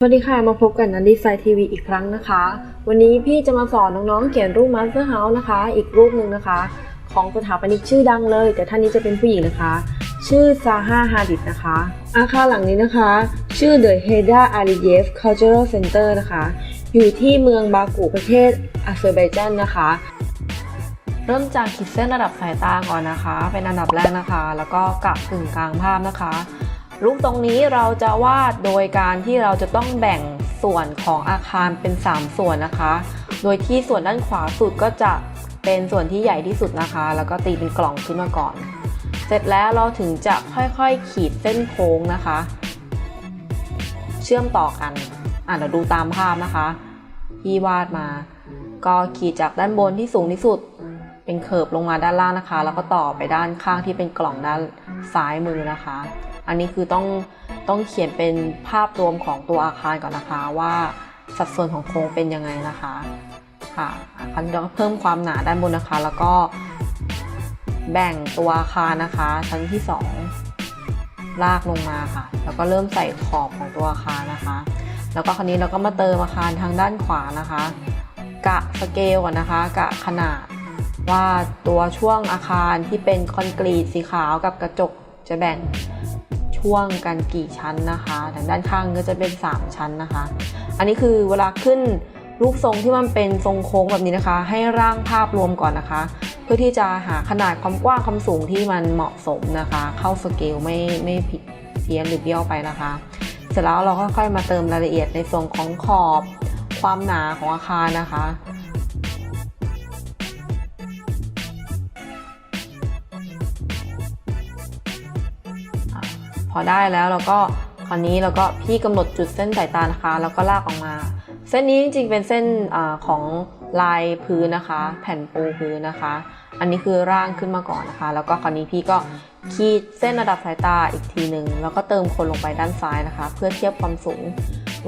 สวัสดีค่ะ มาพบกันนันดีไซน์ทีวีอีกครั้งนะคะ วันนี้พี่จะมาสอนน้องๆเขียนรูปมาสเตอร์เฮาส์นะคะ อีกรูปหนึ่งนะคะ ของสถาปนิกชื่อดังเลย แต่ท่านนี้จะเป็นผู้หญิงนะคะ ชื่อซาฮาฮาดิดนะคะ อาคารหลังนี้นะคะ ชื่อ The Heda Aliyev Cultural Center นะคะ อยู่ที่เมืองบากูประเทศอาเซอร์ไบจานนะคะ เริ่มจากขีดเส้นระดับสายตาก่อนนะคะ เป็นอันดับแรกนะคะ แล้วก็กะกึ่งกลางภาพนะคะ รูปตรงนี้เราจะวาดโดยการที่เราจะต้องแบ่งส่วนของอาคารเป็น 3 ส่วนนะคะ โดยที่ส่วนด้านขวาสุดก็จะเป็นส่วนที่ใหญ่ที่สุดนะคะ แล้วก็ตีเป็นกล่องขึ้นมาก่อน เสร็จแล้วเราถึงจะค่อยๆ ขีดเส้นโค้งนะคะ เชื่อมต่อกัน อะเดี๋ยวดูตามภาพนะคะ ที่วาดมา ก็ขีดจากด้านบนที่สูงที่สุด เป็นเคิร์ฟลงมาด้านล่างนะคะ แล้วก็ต่อไปด้านข้างที่เป็นกล่องด้านซ้ายมือนะคะ อันนี้คือต้องต้องเขียนเป็นภาพรวมของตัวอาคารก่อนนะคะว่าสัดส่วนของโครงเป็นยังไงนะคะค่ะคราวนี้เราก็เพิ่มความหนาด้านบนนะคะ แล้วก็แบ่งตัวอาคารนะคะ ชั้นที่สองลากลงมาค่ะ แล้วก็เริ่มใส่ขอบของตัวอาคารนะคะ แล้วก็คราวนี้เราก็มาเติมอาคารทางด้านขวานะคะ กะสเกลก่อนนะคะ กะขนาดว่าตัวช่วงอาคารที่เป็นคอนกรีตสีขาวกับกระจกจะแบ่ง ช่วงกันกี่ชั้นนะคะทางด้านข้างก็จะเป็น 3 ชั้นนะคะ อันนี้คือเวลาขึ้นรูปทรงที่มันเป็นทรงโค้งแบบนี้นะคะ ให้ร่างภาพรวมก่อนนะคะ เพื่อที่จะหาขนาดความกว้างความสูงที่มันเหมาะสมนะคะ เข้าสเกลไม่ไม่ผิดเพี้ยนหรือเบี้ยวไปนะคะ เสร็จแล้วเราก็ค่อยมาเติมรายละเอียดในส่วนของขอบความหนาของอาคารนะคะ อได้แล้วเราก็คราวนี้เราก็พี่กำหนดจุดเส้นสายตานะคะ แล้วก็ลากออกมา เส้นนี้จริงๆเป็นเส้นอของลายพื้นนะคะ แผ่นปูพื้นนะคะ อันนี้คือร่างขึ้นมาก่อนนะคะ แล้วก็คราวนี้พี่ก็ขีดเส้นระดับสายตาอีกทีหนึ่งแล้วก็เติมคนลงไปด้านซ้ายนะคะ เพื่อเทียบความสูง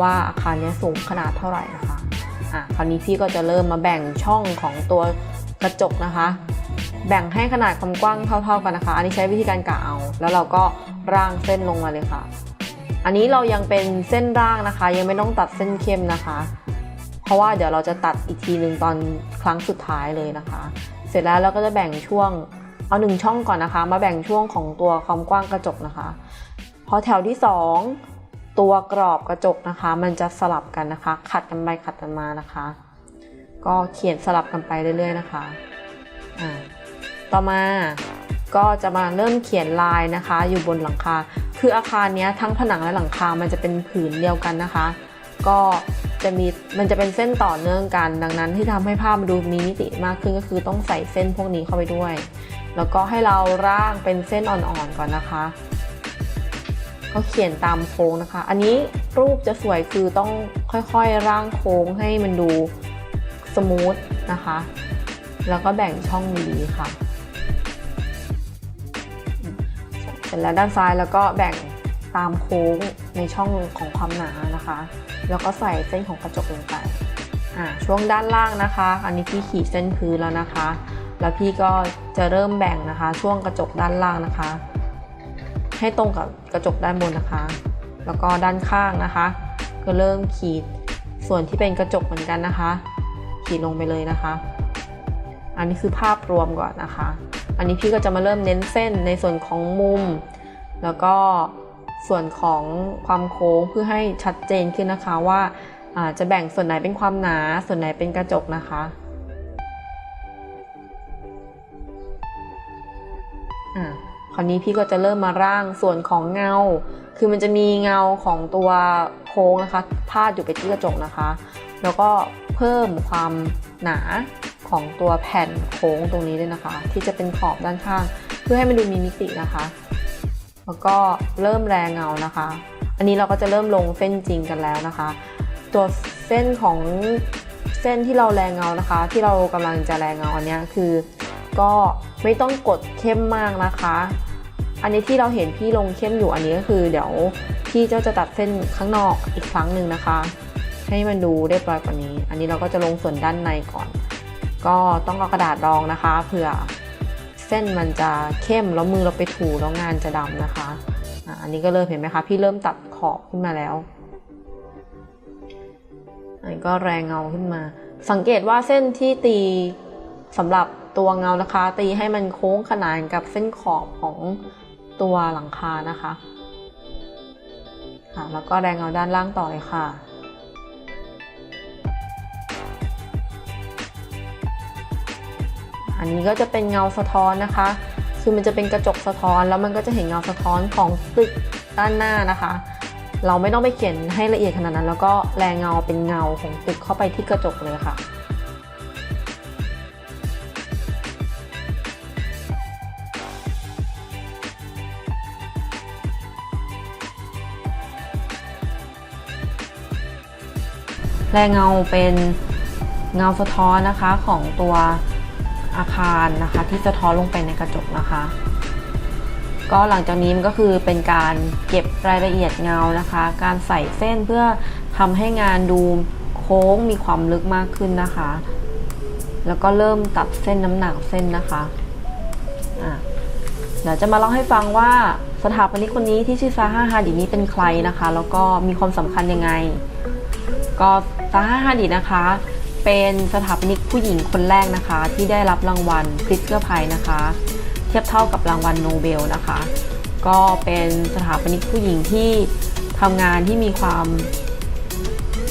ว่าอาคารนี้สูงขนาดเท่าไหร่นะคะอะคราวนี้พี่ก็จะเริ่มมาแบ่งช่องของตัวกระจกนะคะ แบ่งให้ขนาดความกว้างเท่า ๆกันนะคะ อันนี้ใช้วิธีการกะเอา แล้วเราก็ร่างเส้นลงมาเลยค่ะ อันนี้เรายังเป็นเส้นร่างนะคะ ยังไม่ต้องตัดเส้นเข้มนะคะ เพราะว่าเดี๋ยวเราจะตัดอีกทีหนึ่งตอนครั้งสุดท้ายเลยนะคะ เสร็จแล้วเราก็จะแบ่งช่วงเอาหนึ่งช่องก่อนนะคะ มาแบ่งช่วงของตัวความกว้างกระจกนะคะ พอแถวที่สองตัวกรอบกระจกนะคะ มันจะสลับกันนะคะ ขัดกันไปขัดกันมานะคะ ก็เขียนสลับกันไปเรื่อยๆนะคะอ่า ต่อมาก็จะมาเริ่มเขียนลายนะคะ อยู่บนหลังคา คืออาคารนี้ทั้งผนังและหลังคา มันจะเป็นผืนเดียวกันนะคะ ก็จะมีมันจะเป็นเส้นต่อเนื่องกัน ดังนั้นที่ทำให้ภาพมันดูมีมิติมากขึ้นก็คือต้องใส่เส้นพวกนี้เข้าไปด้วย แล้วก็ให้เราร่างเป็นเส้นอ่อนๆก่อนนะคะก็เขียนตามโค้งนะคะ อันนี้รูปจะสวยคือต้องค่อยๆร่างโค้งให้มันดูสมูทนะคะ แล้วก็แบ่งช่องดีๆค่ะ เสร็จแล้วด้านซ้ายแล้วก็แบ่งตามโค้งในช่องของความหนานะคะ แล้วก็ใส่เส้นของกระจกลงไปอ่าช่วงด้านล่างนะคะ อันนี้พี่ขีดเส้นพื้นแล้วนะคะ แล้วพี่ก็จะเริ่มแบ่งนะคะ ช่วงกระจกด้านล่างนะคะ ให้ตรงกับกระจกด้านบนนะคะ แล้วก็ด้านข้างนะคะ ก็เริ่มขีดส่วนที่เป็นกระจกเหมือนกันนะคะ ขีดลงไปเลยนะคะ อันนี้คือภาพรวมก่อนนะคะ อันนี้พี่ก็จะมาเริ่มเน้นเส้นในส่วนของมุม แล้วก็ส่วนของความโค้งเพื่อให้ชัดเจนขึ้นนะคะว่าจะแบ่งส่วนไหนเป็นความหนา ส่วนไหนเป็นกระจกนะคะอ่าคราวนี้พี่ก็จะเริ่มมาร่างส่วนของเงา คือมันจะมีเงาของตัวโค้งนะคะ พาดอยู่ไปที่กระจกนะคะ แล้วก็เพิ่มความหนา ของตัวแผ่นโค้งตรงนี้ด้วยนะคะ ที่จะเป็นขอบด้านข้าง เพื่อให้มันดูมีมิตินะคะ แล้วก็เริ่มแรงเงานะคะ อันนี้เราก็จะเริ่มลงเส้นจริงกันแล้วนะคะ ตัวเส้นของเส้นที่เราแรงเงานะคะ ที่เรากำลังจะแรงเงาอันนี้คือ ก็ไม่ต้องกดเข้มมากนะคะ อันนี้ที่เราเห็นพี่ลงเข้มอยู่อันนี้ก็คือเดี๋ยวพี่เจ้าจะตัดเส้นข้างนอกอีกครั้งหนึ่งนะคะ ให้มันดูเรียบร้อยกว่านี้ อันนี้เราก็จะลงส่วนด้านในก่อน ก็ต้องเอากระดาษรองนะคะเผื่อเส้นมันจะเข้มแล้วมือเราไปถูแล้วงานจะดำนะคะอันนี้ก็เริ่มเห็นไหมคะ พี่เริ่มตัดขอบขึ้นมาแล้วแล้ก็แรงเงาขึ้นมา สังเกตว่าเส้นที่ตีสำหรับตัวเงานะคะ ตีให้มันโค้งขนานกับเส้นขอบของตัวหลังคานะคะะแล้วก็แรงเงาด้านล่างต่อเลยค่ะ อันนี้ก็จะเป็นเงาสะท้อนนะคะ คือมันจะเป็นกระจกสะท้อนแล้วมันก็จะเห็นเงาสะท้อนของตึกด้านหน้านะคะ เราไม่ต้องไปเขียนให้ละเอียดขนาดนั้น แล้วก็แรงเงาเป็นเงาของตึกเข้าไปที่กระจกเลยค่ะแรงเงาเป็นเงาสะท้อนนะคะของตัว อาคารนะคะ ที่สะท้อนลงไปในกระจกนะคะ ก็หลังจากนี้มันก็คือเป็นการเก็บรายละเอียดเงานะคะ การใส่เส้นเพื่อทำให้งานดูโค้งมีความลึกมากขึ้นนะคะ แล้วก็เริ่มตัดเส้นน้ำหนักเส้นนะคะะเดี๋ยวจะมาเล่าให้ฟังว่าสถาปนิกคนนี้ที่ชื่อซาฮาฮาดินี้เป็นใครนะคะ แล้วก็มีความสำคัญยังไง ก็ซาฮาฮาดินะคะ เป็นสถาปนิกผู้หญิงคนแรกนะคะ ที่ได้รับรางวัลพริตเกอร์ไพนะคะ เทียบเท่ากับรางวัลโนเบลนะคะ ก็เป็นสถาปนิกผู้หญิงที่ทำงานที่มีความ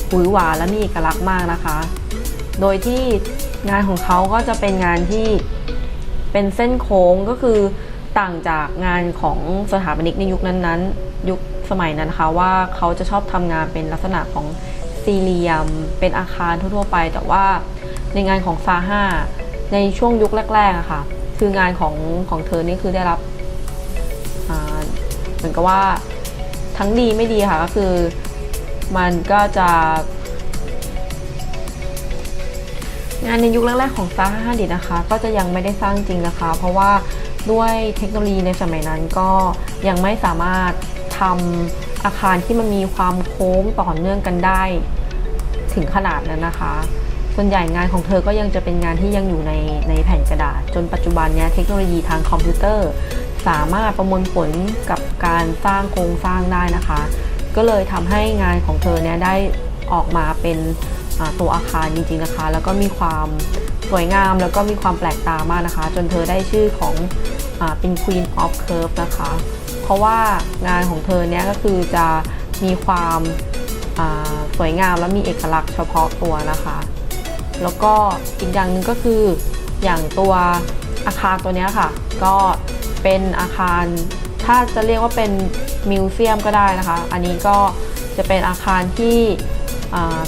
หวือหวาและมีเอกลักษณ์มากนะคะ โดยที่งานของเขาก็จะเป็นงานที่เป็นเส้นโค้งก็คือต่างจากงานของสถาปนิกในยุคนั้นๆ ยุคสมัยนั้นนะคะว่าเขาจะชอบทำงานเป็นลักษณะของ สี่เหลี่ยม เป็นอาคารทั่วๆไป แต่ว่าในงานของซาห้าในช่วงยุคแรกๆอะค่ะ คืองานของของเธอนี่คือได้รับเหมือนกับว่าทั้งดีไม่ดีค่ะก็คือมันก็จะ งานในยุคแรกๆของซาฮาดินะคะ ก็จะยังไม่ได้สร้างจริงนะคะ เพราะว่าด้วยเทคโนโลยีในสมัยนั้นก็ยังไม่สามารถทำอาคารที่มันมีความโค้งต่อเนื่องกันได้ ถึงขนาดนั้นนะคะ ส่วนใหญ่งานของเธอก็ยังจะเป็นงานที่ยังอยู่ในในแผ่นกระดาษ จนปัจจุบันนี้เทคโนโลยีทางคอมพิวเตอร์ สามารถประมวลผลกับการสร้างโครงสร้างได้นะคะ ก็เลยทำให้งานของเธอเนี่ยได้ออกมาเป็นตัวอาคารจริงๆนะคะ แล้วก็มีความสวยงามแล้วก็มีความแปลกตามากนะคะ จนเธอได้ชื่อของอเป็น Queen of Curve นะคะ เพราะว่างานของเธอเนี่ยก็คือจะมีความ สวยงามและมีเอกลักษณ์เฉพาะตัวนะคะ แล้วก็อีกอย่างหนึ่งก็คืออย่างตัวอาคารตัวนี้ค่ะ ก็เป็นอาคารถ้าจะเรียกว่าเป็นมิวเซียมก็ได้นะคะ อันนี้ก็จะเป็นอาคารที่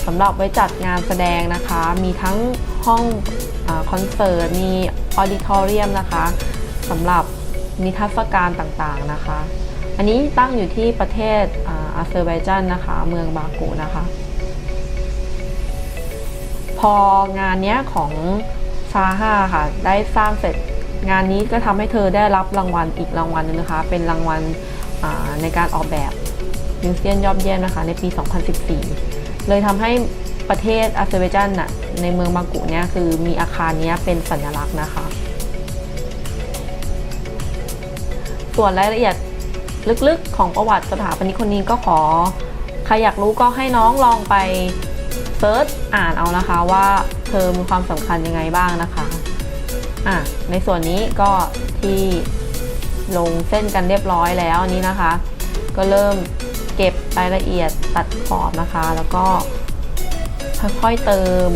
สำหรับไว้จัดงานแสดงนะคะ มีทั้งห้องอคอนเสิร์ต มีออดิทอเรียมนะคะสำหรับนิทรรศการต่างๆนะคะ อันนี้ตั้งอยู่ที่ประเทศ อาอาเซอร์ไบจานนะคะ เมืองบากูนะคะ พองานนี้ของซาฮาค่ะ ได้สร้างเสร็จงานนี้ก็ทำให้เธอได้รับรางวัลอีกรางวัลหนึงนะคะ เป็นรางวัลในการออกแบบมิวเซียนยอดเยี่ยมนะคะ ในปี 2014 เลยทำให้ประเทศอาเซอร์ไบจานน่ะในเมืองบากุเนี่ยคือมีอาคารนี้เป็นสัญลักษณ์นะคะ ส่วนรายละเอียด ลึกๆของประวัติสถาปนิกคนนี้ก็ขอ ใครอยากรู้ก็ให้น้องลองไปเซิร์ชอ่านเอานะคะว่าเธอมีความสำคัญยังไงบ้างนะคะอะในส่วนนี้ก็ที่ลงเส้นกันเรียบร้อยแล้วนี้นะคะ ก็เริ่มเก็บรายละเอียดตัดขอบนะคะ แล้วก็ค่อยๆเติม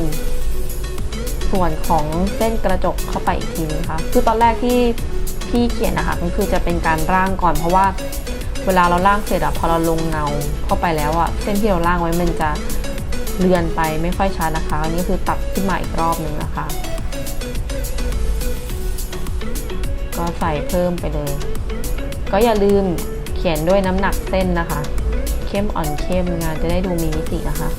ส่วนของเส้นกระจกเข้าไปอีกทีนึงค่ะคือตอนแรกที่ พี่เขียนนะคะก็คือจะเป็นการร่างก่อนเพราะว่าเวลาเราร่างเสร็จอะพอเราลงเงาเข้าไปแล้วอะเส้นที่เราร่างไว้มันจะเลือนไปไม่ค่อยชัดนะคะอันนี้คือตัดขึ้นมาอีกรอบนึงนะคะ ก็ใส่เพิ่มไปเลย ก็อย่าลืมเขียนด้วยน้ำหนักเส้นนะคะ เข้มอ่อนเข้มงานจะได้ดูมีมิตินะคะ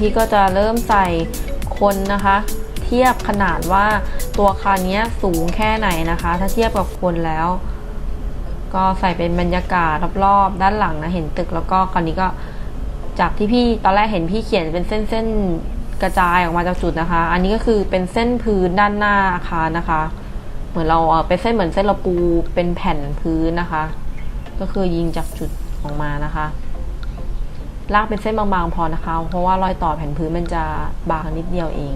พี่ก็จะเริ่มใส่คนนะคะ เทียบขนาดว่าตัวคารเนี้ยสูงแค่ไหนนะคะ ถ้าเทียบกับคนแล้ว ก็ใส่เป็นบรรยากาศรอบๆด้านหลังนะเห็นตึกแล้วก็คราวนี้ก็จากที่พี่ตอนแรกเห็นพี่เขียนเป็นเส้นๆกระจายออกมาจากจุดนะคะ อันนี้ก็คือเป็นเส้นพื้นด้านหน้าอาคารนะคะ เหมือนเราเออเป็นเส้นเหมือนเส้นเราปูเป็นแผ่นพื้นนะคะ ก็คือยิงจากจุดออกมานะคะ ลากเป็นเส้นบางๆพอนะคะ เพราะว่ารอยต่อแผ่นพื้นมันจะบางนิดเดียวเอง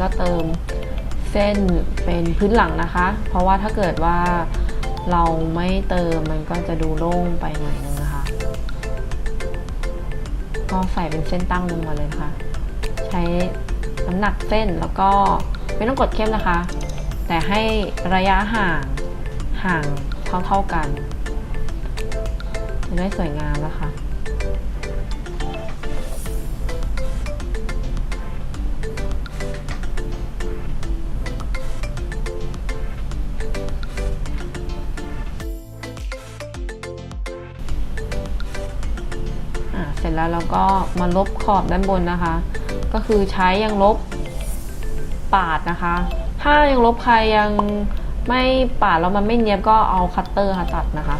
ก็เติมเส้นเป็นพื้นหลังนะคะ เพราะว่าถ้าเกิดว่าเราไม่เติมมันก็จะดูโล่งไปหน่อยนึงนะคะ ก็ใส่เป็นเส้นตั้งลงมาเลยนะคะใช้น้ำหนักเส้นแล้วก็ไม่ต้องกดเข้มนะคะ แต่ให้ระยะห่างห่างเท่าๆกันจะได้สวยงามนะคะ แล้วเราก็มาลบขอบด้านบนนะคะ ก็คือใช้ยังลบปาดนะคะ ถ้ายังลบใครยังไม่ปาดแล้วมันไม่เนียบก็เอาคัตเตอร์ค่ะตัดนะคะ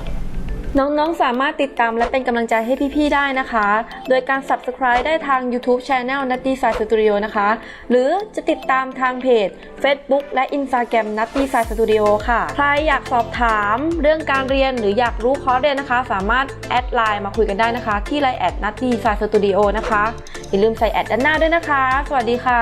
น้องๆ สามารถติดตามและเป็นกำลังใจให้พี่ๆ ได้นะคะ โดยการ Subscribe ได้ทาง YouTube Channel n u t t y Side Studio นะคะ หรือจะติดตามทางเพจ Facebook และ Instagram n u t t y Side Studio ค่ะ ใครอยากสอบถามเรื่องการเรียนหรืออยากรู้คอร์สเรียนนะคะ สามารถแอดไลน์มาคุยกันได้นะคะ ที่ไลน์แอด n u t t y Side Studio นะคะ อย่าลืมใส่แอดด้านหน้าด้วยนะคะ สวัสดีค่ะ